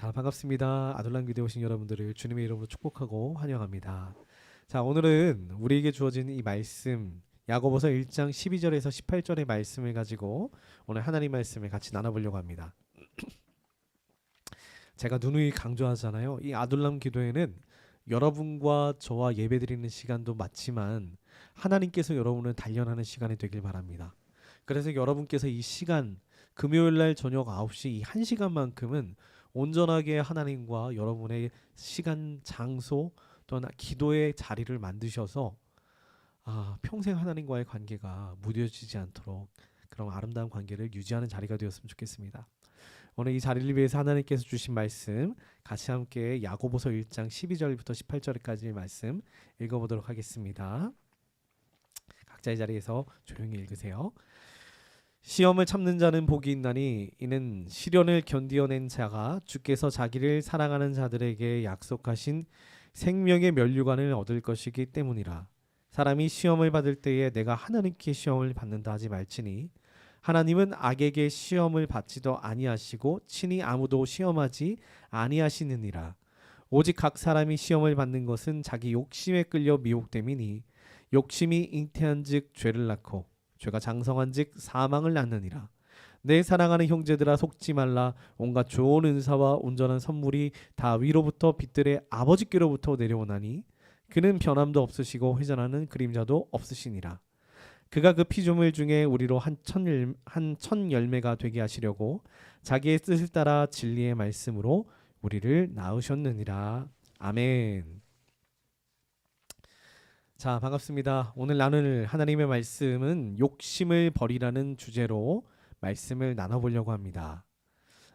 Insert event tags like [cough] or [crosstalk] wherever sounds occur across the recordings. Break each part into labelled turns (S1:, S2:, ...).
S1: 자 반갑습니다. 아들람 기대 오신 여러분들을 주님의 이름으로 축복하고 환영합니다. 자 오늘은 우리에게 주어진 이 말씀 야고보서 1장 12절에서 18절의 말씀을 가지고 오늘 하나님 말씀을 같이 나눠보려고 합니다. 제가 누누이 강조하잖아요. 이 아둘람 기도회는 여러분과 저와 예배드리는 시간도 맞지만 하나님께서 여러분을 단련하는 시간이 되길 바랍니다. 그래서 여러분께서 이 시간 금요일 날 저녁 9시 이 1시간만큼은 온전하게 하나님과 여러분의 시간, 장소 또는 기도의 자리를 만드셔서 아, 평생 하나님과의 관계가 무뎌지지 않도록 그런 아름다운 관계를 유지하는 자리가 되었으면 좋겠습니다. 오늘 이 자리를 위해서 하나님께서 주신 말씀 같이 함께 야고보서 1장 12절부터 18절까지의 말씀 읽어보도록 하겠습니다. 각자의 자리에서 조용히 읽으세요. 시험을 참는 자는 복이 있나니 이는 시련을 견디어낸 자가 주께서 자기를 사랑하는 자들에게 약속하신 생명의 면류관을 얻을 것이기 때문이라. 사람이 시험을 받을 때에 내가 하나님께 시험을 받는다 하지 말지니 하나님은 악에게 시험을 받지도 아니하시고 친히 아무도 시험하지 아니하시느니라. 오직 각 사람이 시험을 받는 것은 자기 욕심에 끌려 미혹됨이니 욕심이 잉태한즉 죄를 낳고 죄가 장성한즉 사망을 낳느니라. 내 사랑하는 형제들아 속지 말라 온갖 좋은 은사와 온전한 선물이 다 위로부터 빛들의 아버지께로부터 내려오나니 그는 변함도 없으시고 회전하는 그림자도 없으시니라. 그가 그 피조물 중에 우리로 한천 열매가 되게 하시려고 자기의 뜻을 따라 진리의 말씀으로 우리를 낳으셨느니라. 아멘. 자, 반갑습니다. 오늘 나눌 하나님의 말씀은 욕심을 버리라는 주제로 말씀을 나눠보려고 합니다.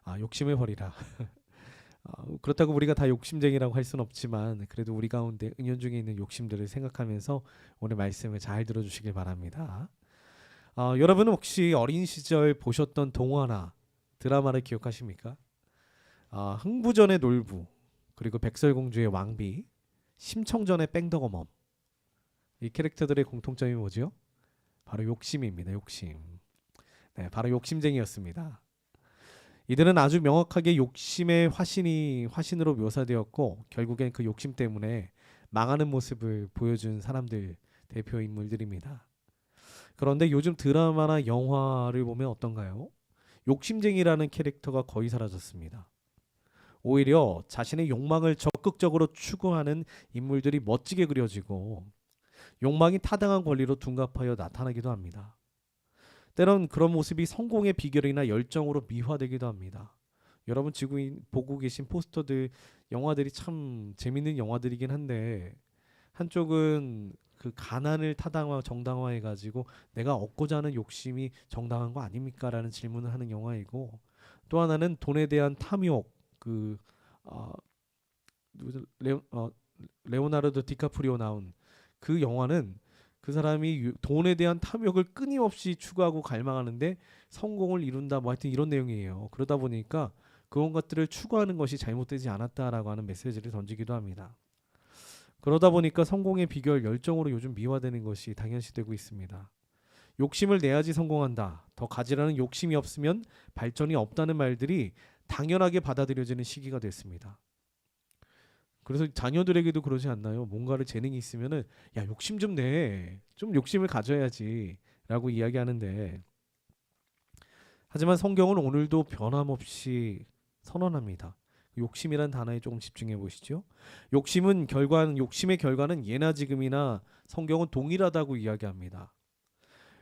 S1: 아, 욕심을 버리라. [laughs] 어, 그렇다고 우리가 다 욕심쟁이라고 할 수는 없지만 그래도 우리 가운데 은연 중에 있는 욕심들을 생각하면서 오늘 말씀을 잘 들어주시길 바랍니다. 어, 여러분은 혹시 어린 시절 보셨던 동화나 드라마를 기억하십니까? 어, 흥부전의 놀부 그리고 백설공주의 왕비 심청전의 뺑덕어멈 이 캐릭터들의 공통점이 뭐죠? 바로 욕심입니다. 욕심. 네, 바로 욕심쟁이였습니다. 이들은 아주 명확하게 욕심의 화신이 화신으로 묘사되었고 결국엔 그 욕심 때문에 망하는 모습을 보여준 사람들 대표 인물들입니다. 그런데 요즘 드라마나 영화를 보면 어떤가요? 욕심쟁이라는 캐릭터가 거의 사라졌습니다. 오히려 자신의 욕망을 적극적으로 추구하는 인물들이 멋지게 그려지고 욕망이 타당한 권리로 둔갑하여 나타나기도 합니다. 때론 그런 모습이 성공의 비결이나 열정으로 미화되기도 합니다. 여러분 지금 보고 계신 포스터들 영화들이 참 재밌는 영화들이긴 한데 한쪽은 그 가난을 타당화 정당화해 가지고 내가 얻고자 하는 욕심이 정당한 거 아닙니까라는 질문을 하는 영화이고 또 하나는 돈에 대한 탐욕 그 어, 레, 어, 레오나르도 디카프리오 나온 그 영화는 그 사람이 돈에 대한 탐욕을 끊임없이 추구하고 갈망하는데 성공을 이룬다 뭐 하여튼 이런 내용이에요. 그러다 보니까 그런 것들을 추구하는 것이 잘못되지 않았다라고 하는 메시지를 던지기도 합니다. 그러다 보니까 성공의 비결 열정으로 요즘 미화되는 것이 당연시되고 있습니다. 욕심을 내야지 성공한다. 더 가지라는 욕심이 없으면 발전이 없다는 말들이 당연하게 받아들여지는 시기가 됐습니다. 그래서 자녀들에게도 그러지 않나요? 뭔가를 재능이 있으면은 야 욕심 좀 내, 좀 욕심을 가져야지라고 이야기하는데 하지만 성경은 오늘도 변함없이 선언합니다. 욕심이란 단어에 조금 집중해 보시죠. 욕심은 결과는 욕심의 결과는 예나 지금이나 성경은 동일하다고 이야기합니다.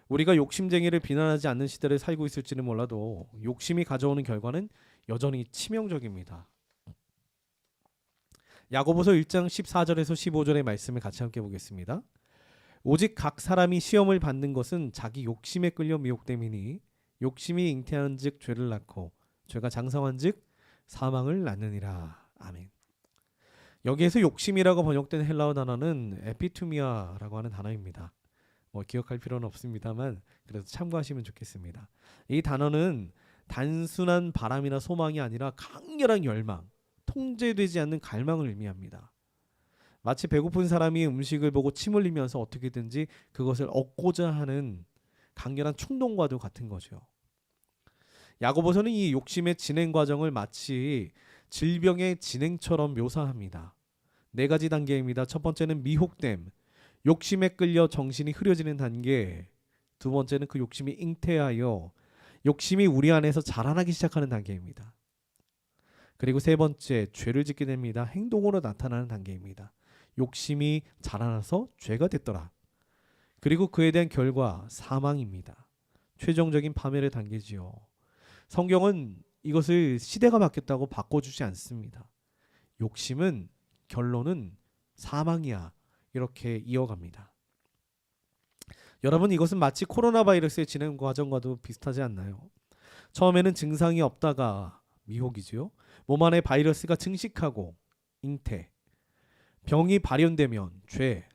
S1: 우리가 욕심쟁이를 비난하지 않는 시대를 살고 있을지는 몰라도 욕심이 가져오는 결과는 여전히 치명적입니다. 야고보서 1장 14절에서 15절의 말씀을 같이 함께 보겠습니다. 오직 각 사람이 시험을 받는 것은 자기 욕심에 끌려 미혹됨이니 욕심이 잉태한즉 죄를 낳고 죄가 장성한즉 사망을 낳느니라. 아멘. 여기에서 욕심이라고 번역된 헬라어 단어는 에피투미아라고 하는 단어입니다. 뭐 기억할 필요는 없습니다만 그래도 참고하시면 좋겠습니다. 이 단어는 단순한 바람이나 소망이 아니라 강렬한 열망, 통제되지 않는 갈망을 의미합니다. 마치 배고픈 사람이 음식을 보고 침 흘리면서 어떻게든지 그것을 얻고자 하는 강렬한 충동과도 같은 거죠. 야고보서는 이 욕심의 진행 과정을 마치 질병의 진행처럼 묘사합니다. 네 가지 단계입니다. 첫 번째는 미혹됨, 욕심에 끌려 정신이 흐려지는 단계. 두 번째는 그 욕심이 잉태하여 욕심이 우리 안에서 자라나기 시작하는 단계입니다. 그리고 세 번째, 죄를 짓게 됩니다. 행동으로 나타나는 단계입니다. 욕심이 자라나서 죄가 됐더라. 그리고 그에 대한 결과 사망입니다. 최종적인 파멸의 단계지요. 성경은 이것을 시대가 바뀌었다고 바꿔주지 않습니다. 욕심은 결론은 사망이야. 이렇게 이어갑니다. 여러분 이것은 마치 코로나 바이러스의 진행 과정과도 비슷하지 않나요? 처음에는 증상이 없다가 미혹이지요. 몸 안에 바이러스가 증식하고 잉태, 병이 발현되면 죄,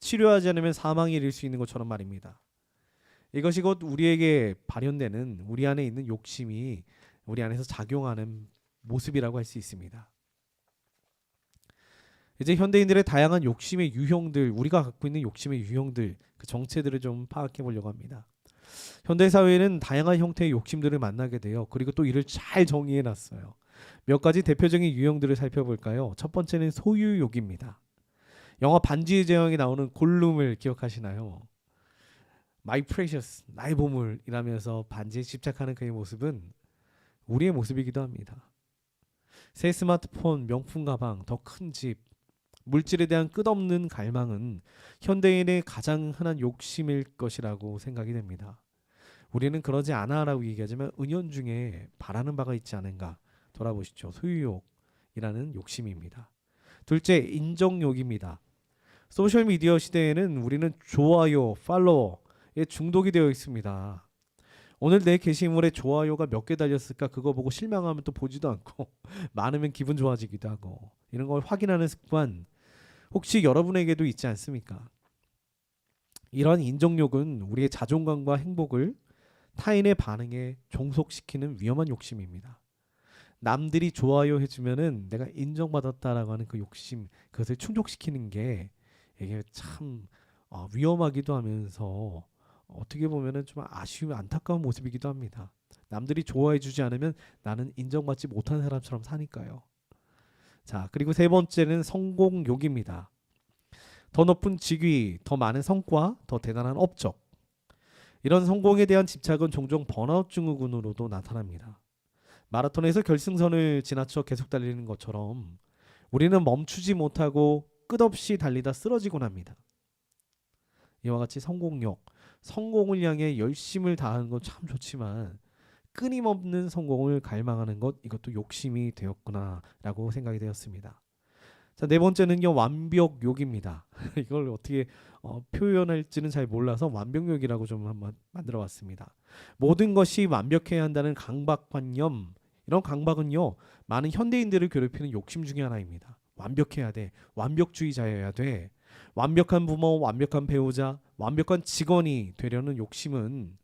S1: 치료하지 않으면 사망에 이를 수 있는 것처럼 말입니다. 이것이 곧 우리에게 발현되는 우리 안에 있는 욕심이 우리 안에서 작용하는 모습이라고 할 수 있습니다. 이제 현대인들의 다양한 욕심의 유형들, 우리가 갖고 있는 욕심의 유형들, 그 정체들을 좀 파악해 보려고 합니다. 현대 사회에는 다양한 형태의 욕심들을 만나게 돼요. 그리고 또 이를 잘 정의해 놨어요. 몇 가지 대표적인 유형들을 살펴볼까요? 첫 번째는 소유욕입니다. 영화 반지의 제왕에 나오는 골룸을 기억하시나요? My precious, 나의 보물이라면서 반지에 집착하는 그의 모습은 우리의 모습이기도 합니다. 새 스마트폰, 명품 가방, 더 큰 집, 물질에 대한 끝없는 갈망은 현대인의 가장 흔한 욕심일 것이라고 생각이 됩니다. 우리는 그러지 않아라고 얘기하지만 은연 중에 바라는 바가 있지 않은가 돌아보시죠. 소유욕이라는 욕심입니다. 둘째, 인정욕입니다. 소셜 미디어 시대에는 우리는 좋아요, 팔로워에 중독이 되어 있습니다. 오늘 내 게시물에 좋아요가 몇 개 달렸을까 그거 보고 실망하면 또 보지도 않고 [laughs] 많으면 기분 좋아지기도 하고 이런 걸 확인하는 습관 혹시 여러분에게도 있지 않습니까? 이러한 인정욕은 우리의 자존감과 행복을 타인의 반응에 종속시키는 위험한 욕심입니다. 남들이 좋아요 해주면은 내가 인정받았다라고 하는 그 욕심 그것을 충족시키는 게 이게 참 어, 위험하기도 하면서 어떻게 보면은 좀 아쉬운 안타까운 모습이기도 합니다. 남들이 좋아해주지 않으면 나는 인정받지 못한 사람처럼 사니까요. 자 그리고 세 번째는 성공욕입니다. 더 높은 직위, 더 많은 성과, 더 대단한 업적. 이런 성공에 대한 집착은 종종 번아웃 증후군으로도 나타납니다. 마라톤에서 결승선을 지나쳐 계속 달리는 것처럼 우리는 멈추지 못하고 끝없이 달리다 쓰러지곤 합니다. 이와 같이 성공욕, 성공을 향해 열심을 다하는 건 참 좋지만 끊임없는 성공을 갈망하는 것 이것도 욕심이 되었구나라고 생각이 되었습니다. 자, 네 번째는요. 완벽욕입니다. [laughs] 이걸 어떻게 어, 표현할지는 잘 몰라서 완벽욕이라고 좀 한번 만들어 봤습니다. 모든 것이 완벽해야 한다는 강박관념 이런 강박은요. 많은 현대인들을 괴롭히는 욕심 중에 하나입니다. 완벽해야 돼. 완벽주의자여야 돼. 완벽한 부모, 완벽한 배우자, 완벽한 직원이 되려는 욕심은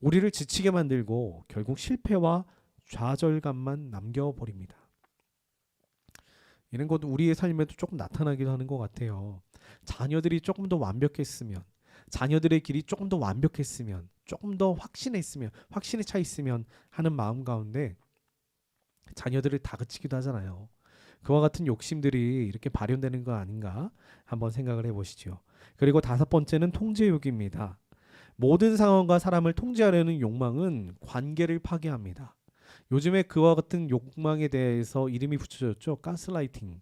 S1: 우리를 지치게 만들고 결국 실패와 좌절감만 남겨버립니다. 이런 것 우리의 삶에도 조금 나타나기도 하는 것 같아요. 자녀들이 조금 더 완벽했으면, 자녀들의 길이 조금 더 완벽했으면, 조금 더 확신했으면, 확신에 차 있으면 하는 마음 가운데 자녀들을 다그치기도 하잖아요. 그와 같은 욕심들이 이렇게 발현되는 거 아닌가 한번 생각을 해보시죠. 그리고 다섯 번째는 통제욕입니다. 모든 상황과 사람을 통제하려는 욕망은 관계를 파괴합니다. 요즘에 그와 같은 욕망에 대해서 이름이 붙여졌죠. 가스라이팅.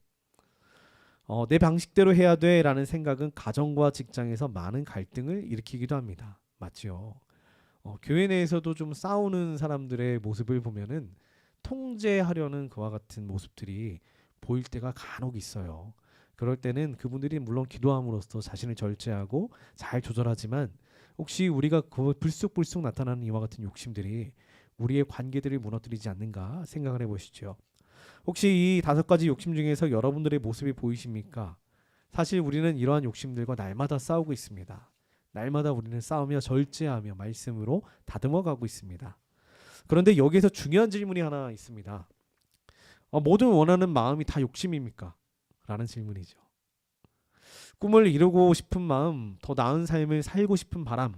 S1: 어, 내 방식대로 해야 돼라는 생각은 가정과 직장에서 많은 갈등을 일으키기도 합니다. 맞죠? 어, 교회 내에서도 좀 싸우는 사람들의 모습을 보면은 통제하려는 그와 같은 모습들이 보일 때가 간혹 있어요. 그럴 때는 그분들이 물론 기도함으로써 자신을 절제하고 잘 조절하지만 혹시 우리가 그 불쑥불쑥 나타나는 이와 같은 욕심들이 우리의 관계들을 무너뜨리지 않는가 생각을 해보시죠. 혹시 이 다섯 가지 욕심 중에서 여러분들의 모습이 보이십니까? 사실 우리는 이러한 욕심들과 날마다 싸우고 있습니다. 날마다 우리는 싸우며 절제하며 말씀으로 다듬어 가고 있습니다. 그런데 여기에서 중요한 질문이 하나 있습니다. 어, 모든 원하는 마음이 다 욕심입니까? 라는 질문이죠. 꿈을 이루고 싶은 마음, 더 나은 삶을 살고 싶은 바람,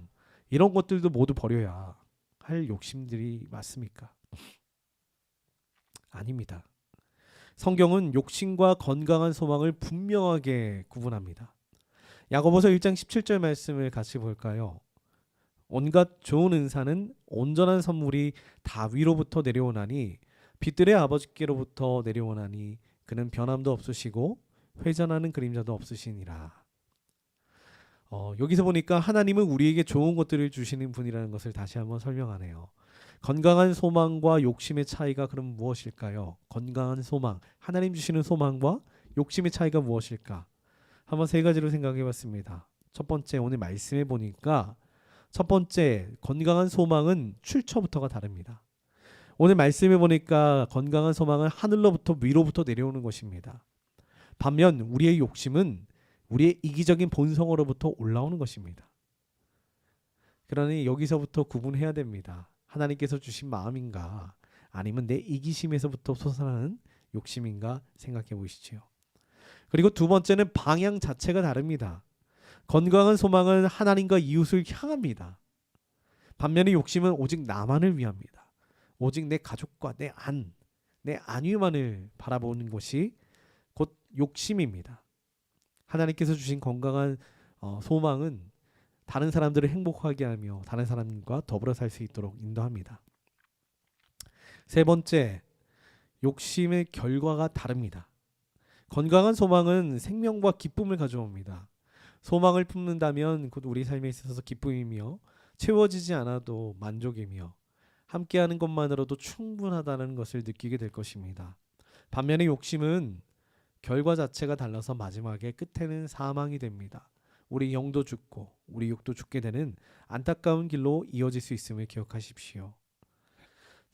S1: 이런 것들도 모두 버려야 할 욕심들이 맞습니까? [laughs] 아닙니다. 성경은 욕심과 건강한 소망을 분명하게 구분합니다. 야고보서 1장 17절 말씀을 같이 볼까요? 온갖 좋은 은사는 온전한 선물이 다 위로부터 내려오나니 빛들의 아버지께로부터 내려오나니 그는 변함도 없으시고 회전하는 그림자도 없으시니라. 어, 여기서 보니까 하나님은 우리에게 좋은 것들을 주시는 분이라는 것을 다시 한번 설명하네요. 건강한 소망과 욕심의 차이가 그럼 무엇일까요? 건강한 소망, 하나님 주시는 소망과 욕심의 차이가 무엇일까? 한번 세 가지로 생각해 봤습니다. 첫 번째 오늘 말씀해 보니까 첫 번째 건강한 소망은 출처부터가 다릅니다. 오늘 말씀해 보니까 건강한 소망은 하늘로부터 위로부터 내려오는 것입니다. 반면 우리의 욕심은 우리의 이기적인 본성으로부터 올라오는 것입니다. 그러니 여기서부터 구분해야 됩니다. 하나님께서 주신 마음인가 아니면 내 이기심에서부터 솟아나는 욕심인가 생각해 보시지요. 그리고 두 번째는 방향 자체가 다릅니다. 건강한 소망은 하나님과 이웃을 향합니다. 반면에 욕심은 오직 나만을 위합니다. 오직 내 가족과 내 안, 내 안위만을 바라보는 것이 곧 욕심입니다. 하나님께서 주신 건강한 어, 소망은 다른 사람들을 행복하게 하며 다른 사람과 더불어 살 수 있도록 인도합니다. 세 번째, 욕심의 결과가 다릅니다. 건강한 소망은 생명과 기쁨을 가져옵니다. 소망을 품는다면 곧 우리 삶에 있어서 기쁨이며 채워지지 않아도 만족이며 함께하는 것만으로도 충분하다는 것을 느끼게 될 것입니다. 반면에 욕심은 결과 자체가 달라서 마지막에 끝에는 사망이 됩니다. 우리 영도 죽고 우리 육도 죽게 되는 안타까운 길로 이어질 수 있음을 기억하십시오.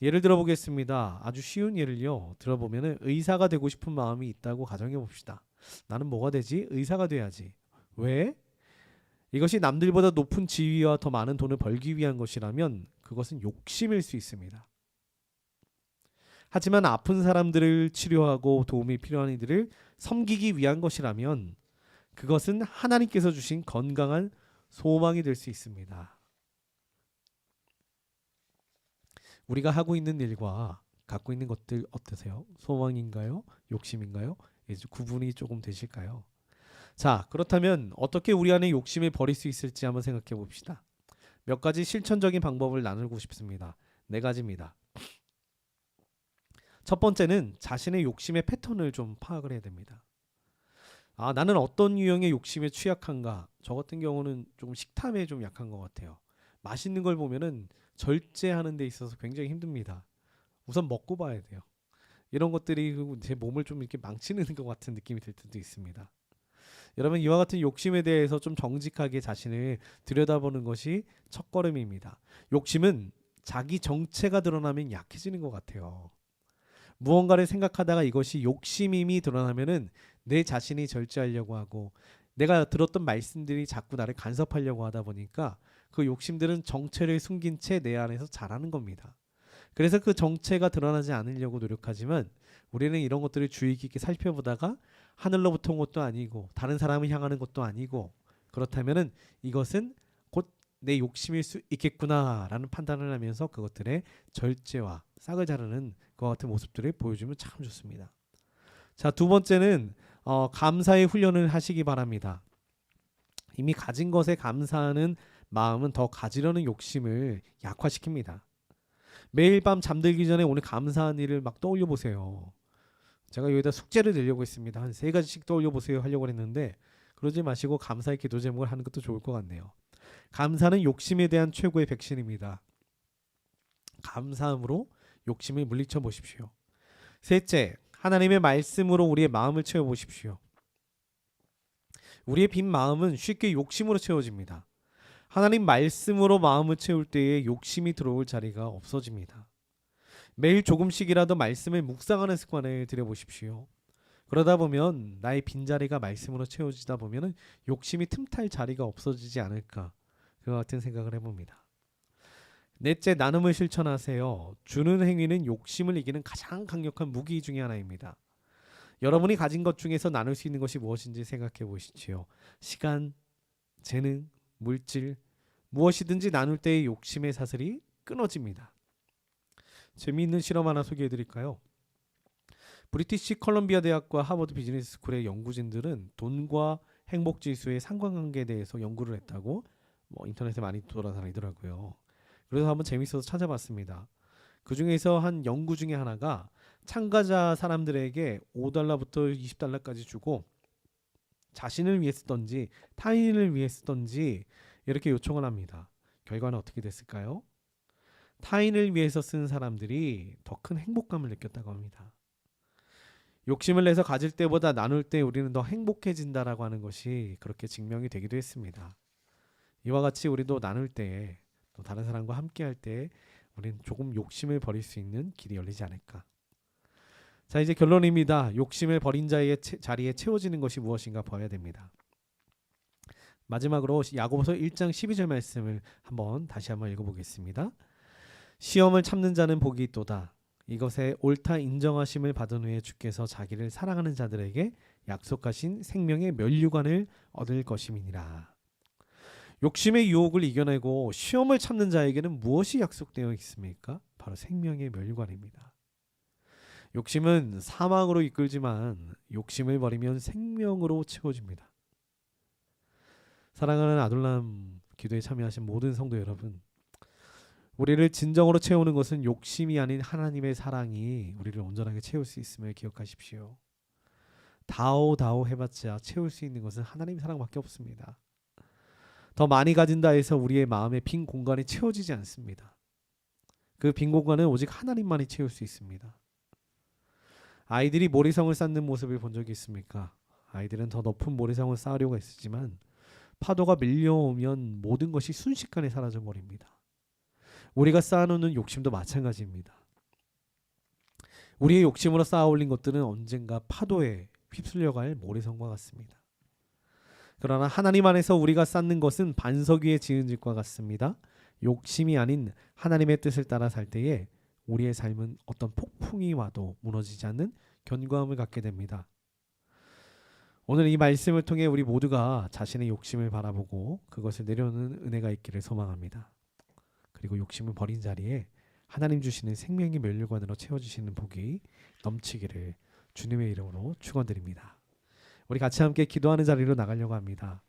S1: 예를 들어 보겠습니다. 아주 쉬운 예를요. 들어보면은 의사가 되고 싶은 마음이 있다고 가정해 봅시다. 나는 뭐가 되지? 의사가 돼야지. 왜? 이것이 남들보다 높은 지위와 더 많은 돈을 벌기 위한 것이라면 그것은 욕심일 수 있습니다. 하지만 아픈 사람들을 치료하고 도움이 필요한 이들을 섬기기 위한 것이라면 그것은 하나님께서 주신 건강한 소망이 될 수 있습니다. 우리가 하고 있는 일과 갖고 있는 것들 어떠세요? 소망인가요? 욕심인가요? 이제 구분이 조금 되실까요? 자, 그렇다면 어떻게 우리 안에 욕심을 버릴 수 있을지 한번 생각해 봅시다. 몇 가지 실천적인 방법을 나누고 싶습니다. 네 가지입니다. 첫 번째는 자신의 욕심의 패턴을 좀 파악을 해야 됩니다. 아, 나는 어떤 유형의 욕심에 취약한가? 저 같은 경우는 좀 식탐에 좀 약한 것 같아요. 맛있는 걸 보면은 절제하는 데 있어서 굉장히 힘듭니다. 우선 먹고 봐야 돼요. 이런 것들이 제 몸을 좀 이렇게 망치는 [laughs] 것 같은 느낌이 들 때도 있습니다. 여러분 이와 같은 욕심에 대해서 좀 정직하게 자신을 들여다보는 것이 첫걸음입니다. 욕심은 자기 정체가 드러나면 약해지는 것 같아요. 무언가를 생각하다가 이것이 욕심임이 드러나면은 내 자신이 절제하려고 하고 내가 들었던 말씀들이 자꾸 나를 간섭하려고 하다 보니까 그 욕심들은 정체를 숨긴 채 내 안에서 자라는 겁니다. 그래서 그 정체가 드러나지 않으려고 노력하지만 우리는 이런 것들을 주의 깊게 살펴보다가 하늘로부터 온 것도 아니고 다른 사람을 향하는 것도 아니고 그렇다면은 이것은 곧 내 욕심일 수 있겠구나라는 판단을 하면서 그것들의 절제와 싹을 자르는 것 같은 모습들을 보여주면 참 좋습니다. 자, 두 번째는 어, 감사의 훈련을 하시기 바랍니다. 이미 가진 것에 감사하는 마음은 더 가지려는 욕심을 약화시킵니다. 매일 밤 잠들기 전에 오늘 감사한 일을 막 떠올려 보세요. 제가 여기다 숙제를 내려고 했습니다. 한 세 가지씩 떠올려 보세요 하려고 했는데 그러지 마시고 감사의 기도 제목을 하는 것도 좋을 것 같네요. 감사는 욕심에 대한 최고의 백신입니다. 감사함으로 욕심을 물리쳐 보십시오. 셋째, 하나님의 말씀으로 우리의 마음을 채워 보십시오. 우리의 빈 마음은 쉽게 욕심으로 채워집니다. 하나님 말씀으로 마음을 채울 때에 욕심이 들어올 자리가 없어집니다. 매일 조금씩이라도 말씀을 묵상하는 습관을 들여보십시오. 그러다 보면 나의 빈자리가 말씀으로 채워지다 보면 욕심이 틈탈 자리가 없어지지 않을까 그 같은 생각을 해봅니다. 넷째 나눔을 실천하세요. 주는 행위는 욕심을 이기는 가장 강력한 무기 중의 하나입니다. 여러분이 가진 것 중에서 나눌 수 있는 것이 무엇인지 생각해 보시지요. 시간, 재능, 물질 무엇이든지 나눌 때의 욕심의 사슬이 끊어집니다. 재미있는 실험 하나 소개해 드릴까요? 브리티시 컬럼비아 대학과 하버드 비즈니스 스쿨의 연구진들은 돈과 행복 지수의 상관관계에 대해서 연구를 했다고 뭐 인터넷에 많이 돌아다니더라고요. 그래서 한번 재밌어서 찾아봤습니다. 그 중에서 한 연구 중에 하나가 참가자 사람들에게 5달러부터 20달러까지 주고 자신을 위해 쓰던지 타인을 위해 쓰던지 이렇게 요청을 합니다. 결과는 어떻게 됐을까요? 타인을 위해서 쓴 사람들이 더 큰 행복감을 느꼈다고 합니다. 욕심을 내서 가질 때보다 나눌 때 우리는 더 행복해진다라고 하는 것이 그렇게 증명이 되기도 했습니다. 이와 같이 우리도 나눌 때, 또 다른 사람과 함께 할 때, 우리는 조금 욕심을 버릴 수 있는 길이 열리지 않을까. 자, 이제 결론입니다. 욕심을 버린 자의 채- 자리에 채워지는 것이 무엇인가 봐야 됩니다. 마지막으로 야고보서 1장 12절 말씀을 한번 다시 한번 읽어보겠습니다. 시험을 참는 자는 복이 있도다. 이것에 옳다 인정하심을 받은 후에 주께서 자기를 사랑하는 자들에게 약속하신 생명의 면류관을 얻을 것임이니라. 욕심의 유혹을 이겨내고 시험을 참는 자에게는 무엇이 약속되어 있습니까? 바로 생명의 면류관입니다. 욕심은 사망으로 이끌지만 욕심을 버리면 생명으로 채워집니다. 사랑하는 아둘람 기도에 참여하신 모든 성도 여러분, 우리를 진정으로 채우는 것은 욕심이 아닌 하나님의 사랑이 우리를 온전하게 채울 수 있음을 기억하십시오. 다오 다오 해봤자 채울 수 있는 것은 하나님 사랑밖에 없습니다. 더 많이 가진다 해서 우리의 마음의 빈 공간이 채워지지 않습니다. 그 빈 공간은 오직 하나님만이 채울 수 있습니다. 아이들이 모래성을 쌓는 모습을 본 적이 있습니까? 아이들은 더 높은 모래성을 쌓으려고 했지만 파도가 밀려오면 모든 것이 순식간에 사라져 버립니다. 우리가 쌓아놓는 욕심도 마찬가지입니다. 우리의 욕심으로 쌓아올린 것들은 언젠가 파도에 휩쓸려갈 모래성과 같습니다. 그러나 하나님 안에서 우리가 쌓는 것은 반석 위에 지은 집과 같습니다. 욕심이 아닌 하나님의 뜻을 따라 살 때에 우리의 삶은 어떤 폭풍이 와도 무너지지 않는 견고함을 갖게 됩니다. 오늘 이 말씀을 통해 우리 모두가 자신의 욕심을 바라보고 그것을 내려놓는 은혜가 있기를 소망합니다. 그리고 욕심을 버린 자리에 하나님 주시는 생명의 면류관으로 채워주시는 복이 넘치기를 주님의 이름으로 축원드립니다. 우리 같이 함께 기도하는 자리로 나가려고 합니다.